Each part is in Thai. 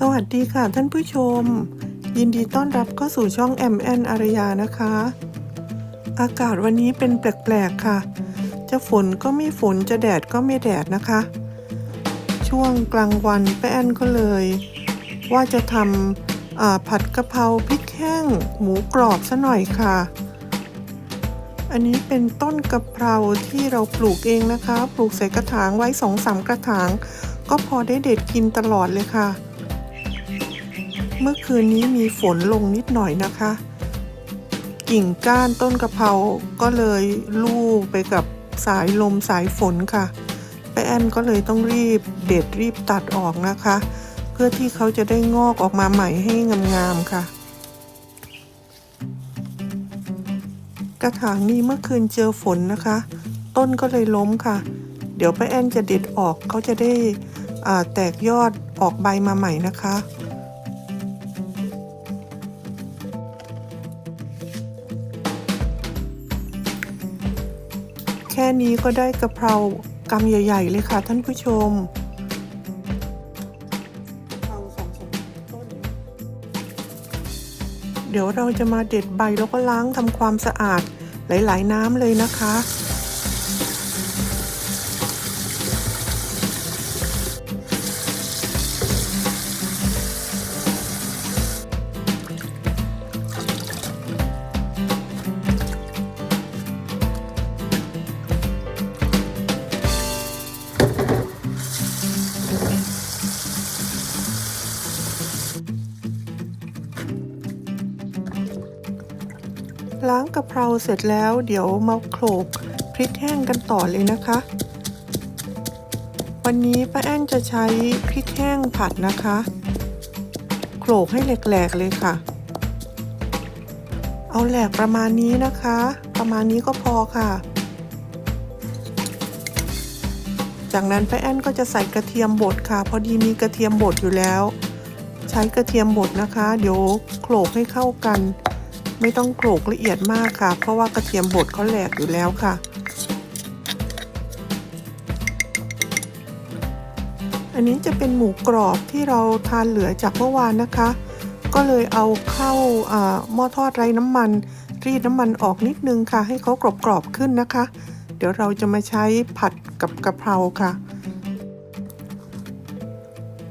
สวัสดีค่ะท่านผู้ชม ยินดีต้อนรับเข้าสู่ช่อง m อ n อารยานะคะ อากาศวันนี้เป็นแปลกๆค่ะ จะฝนก็ไม่ฝนจะแดดก็ไม่แดดนะคะ ช่วงกลางวันแป้นก็เลย ว่าจะทำผัดกะเพราพริกแห้ง หมูกรอบซะหน่อยค่ะ อันนี้เป็นต้นกะเพราที่เราปลูกเองนะคะ ปลูกใส่กระถางไว้สองสามกระถางก็พอได้เด็ดกินตลอดเลยค่ะ เมื่อคืนนี้มีฝนลงนิดหน่อยนะคะ กิ่งก้านต้นกะเพราก็เลยลู่ไปกับสายลมสายฝนค่ะป้าแอนก็เลยต้องรีบเด็ดรีบตัดออกนะคะ เพื่อที่เขาจะได้งอกออกมาใหม่ให้งามๆค่ะ กระถางนี้เมื่อคืนเจอฝนนะคะ ต้นก็เลยล้มค่ะ เดี๋ยวป้าแอนจะเด็ดออกเขาจะได้อ่าแตกยอดออกใบมาใหม่นะคะ ค่นี้ก็ได้กะเพรากำใหญ่ ๆ เลยค่ะท่านผู้ชมเดี๋ยวเราจะมาเด็ดใบแล้วก็ล้างทำความสะอาดหลาย ๆ น้ำเลยนะคะ ล้างกะเพราเสร็จแล้วเดี๋ยวมาโขลกพริกแห้งกันต่อเลยนะคะ วันนี้ป้าแอนจะใช้พริกแห้งผัดนะคะโขลกให้แหลกๆเลยค่ะ เอาแหลกประมาณนี้นะคะ ประมาณนี้ก็พอค่ะ จากนั้นป้าแอนก็จะใส่กระเทียมบดค่ะ พอดีมีกระเทียมบดอยู่แล้ว ใช้กระเทียมบดนะคะ เดี๋ยวโขลกให้เข้ากัน ไม่ต้องโขลกละเอียดมากค่ะ เพราะว่ากระเทียมบดเขาแหลกอยู่แล้วค่ะ อันนี้จะเป็นหมูกรอบที่เราทานเหลือจากเมื่อวานนะคะ ก็เลยเอาเข้าอ่าหม้อทอดไร้น้ำมัน รีดน้ำมันออกนิดนึงค่ะ ให้เขากรอบๆขึ้นนะคะ เดี๋ยวเราจะมาใช้ผัดกับกะเพราค่ะ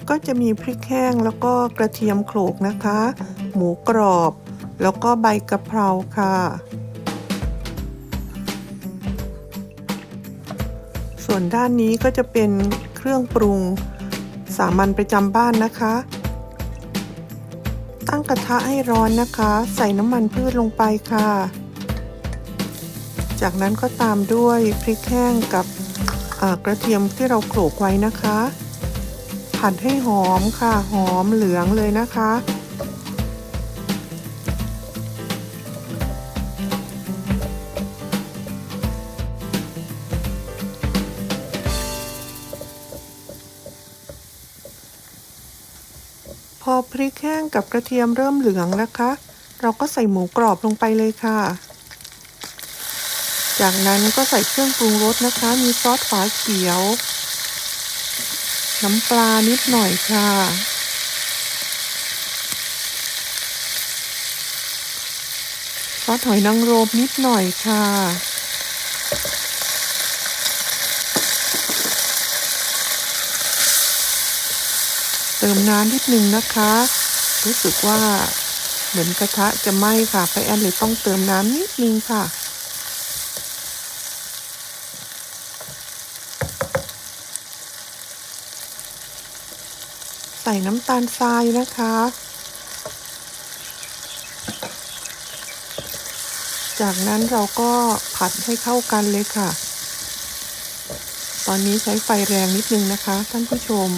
ก็จะมีพริกแห้งแล้วก็กระเทียมโขลกนะคะ หมูกรอบ แล้วก็ใบกะเพราค่ะ ส่วนด้านนี้ก็จะเป็นเครื่องปรุงสามัญประจำบ้านนะคะ ตั้งกระทะให้ร้อนนะคะ ใส่น้ำมันพืชลงไปค่ะ จากนั้นก็ตามด้วยพริกแห้งกับกระเทียมที่เราโขลกไว้นะคะ ผัดให้หอมค่ะ หอมเหลืองเลยนะคะ พอพริกแห้งกับกระเทียมเริ่มเหลืองนะคะ เราก็ใส่หมูกรอบลงไปเลยค่ะ จากนั้นก็ใส่เครื่องปรุงรสนะคะ มีซอสฝาเขียว น้ำปลานิดหน่อยค่ะ ซอสหอยนางรมนิดหน่อยค่ะ ติมน้ำนิดนึงนะคะ รู้สึกว่าเหมือนกระทะจะไหม้ค่ะไปแอนเลยต้องเติมน้ำนิดนึงค่ะใส่น้ำตาลทรายนะคะ จากนั้นเราก็ผัดให้เข้ากันเลยค่ะ ตอนนี้ใช้ไฟแรงนิดนึงนะคะ ท่านผู้ชม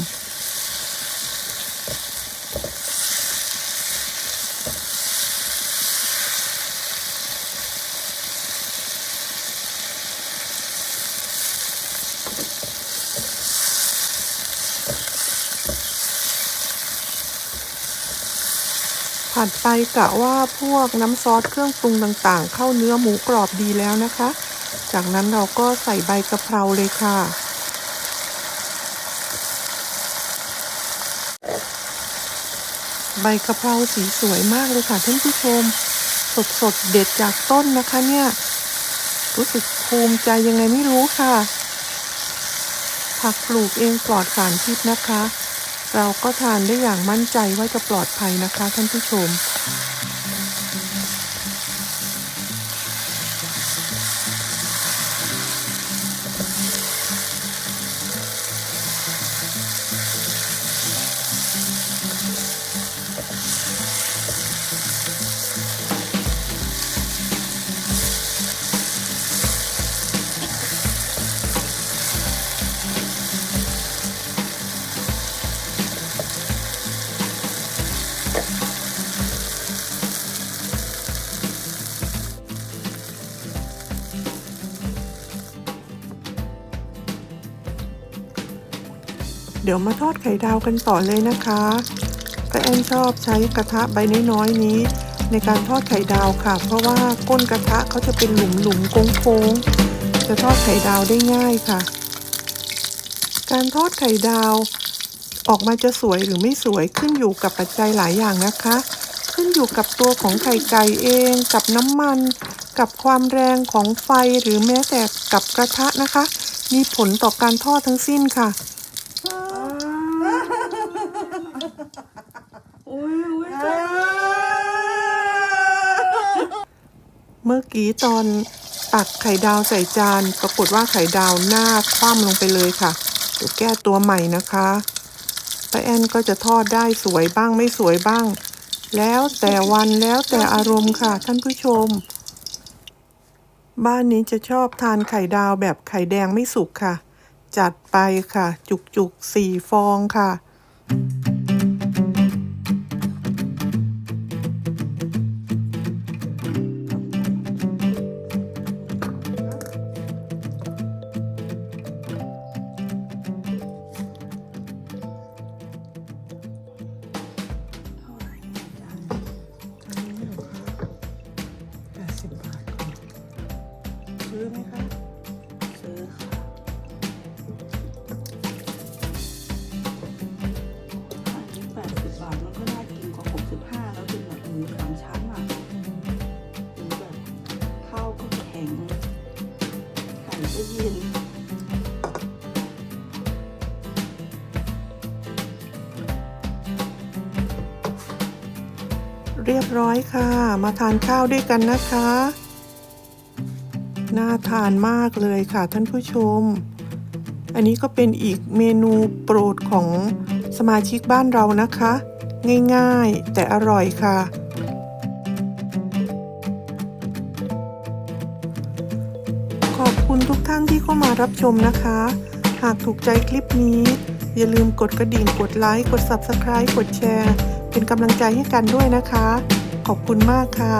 ผัดไปกะว่าพวกน้ำซอสเครื่องปรุงต่างๆ เข้าเนื้อหมูกรอบดีแล้วนะคะ จากนั้นเราก็ใส่ใบกะเพราเลยค่ะ ใบกะเพราสีสวยมากเลยค่ะท่านผู้ชม สดสดๆเด็ดจากต้นนะคะเนี่ย รู้สึกภูมิใจยังไงไม่รู้ค่ะ ผักปลูกเองปลอดสารพิษนะคะ เราก็ทานได้อย่างมั่นใจว่าจะปลอดภัยนะคะท่านผู้ชม เดี๋ยวมาทอดไข่ดาวกันต่อเลยนะคะป้าแอนชอบใช้กระทะใบน้อยๆนี้ ในการทอดไข่ดาวค่ะ เพราะว่าก้นกระทะเขาจะเป็นหลุมๆโค้งๆจะทอดไข่ดาวได้ง่ายค่ะ การทอดไข่ดาว ออกมาจะสวยหรือไม่สวยขึ้นอยู่กับปัจจัยหลายอย่างนะคะ ขึ้นอยู่กับตัวของไข่ไก่เอง กับน้ำมัน กับความแรงของไฟหรือแม้แต่กับกระทะนะคะ มีผลต่อการทอดทั้งสิ้นค่ะ อุ้ยอุ้ย เมื่อกี้ตอนตักไข่ดาวใส่จาน ปรากฏว่าไข่ดาวหน้าคว่ำลงไปเลยค่ะเดี๋ยวแก้ตัวใหม่นะคะป้าแอนก็จะทอดได้สวยบ้างไม่สวยบ้าง แล้วแต่วันแล้วแต่อารมณ์ค่ะ ท่านผู้ชม บ้านนี้จะชอบทานไข่ดาวแบบไข่แดงไม่สุกค่ะ จัดไปค่ะ จุกจุกๆสี่ฟองค่ะ ซื้อไหมคะ ซื้อค่ะอันนี้แปดสิบบาทมันก็น่ากินกว่าหกสิบห้าแล้วกินแบบหมูสามชั้นอะหรือแบบข้าวก็แข็งไข่ก็เย็นเรียบร้อยค่ะ มาทานข้าวด้วยกันนะคะ น่าทานมากเลยค่ะท่านผู้ชม อันนี้ก็เป็นอีกเมนูโปรดของสมาชิกบ้านเรานะคะ ง่ายๆแต่อร่อยค่ะ ขอบคุณทุกท่านที่เข้ามารับชมนะคะ หากถูกใจคลิปนี้ อย่าลืมกดกระดิ่งกดไลค์ กด Subscribe กดแชร์ เป็นกำลังใจให้กันด้วยนะคะ ขอบคุณมากค่ะ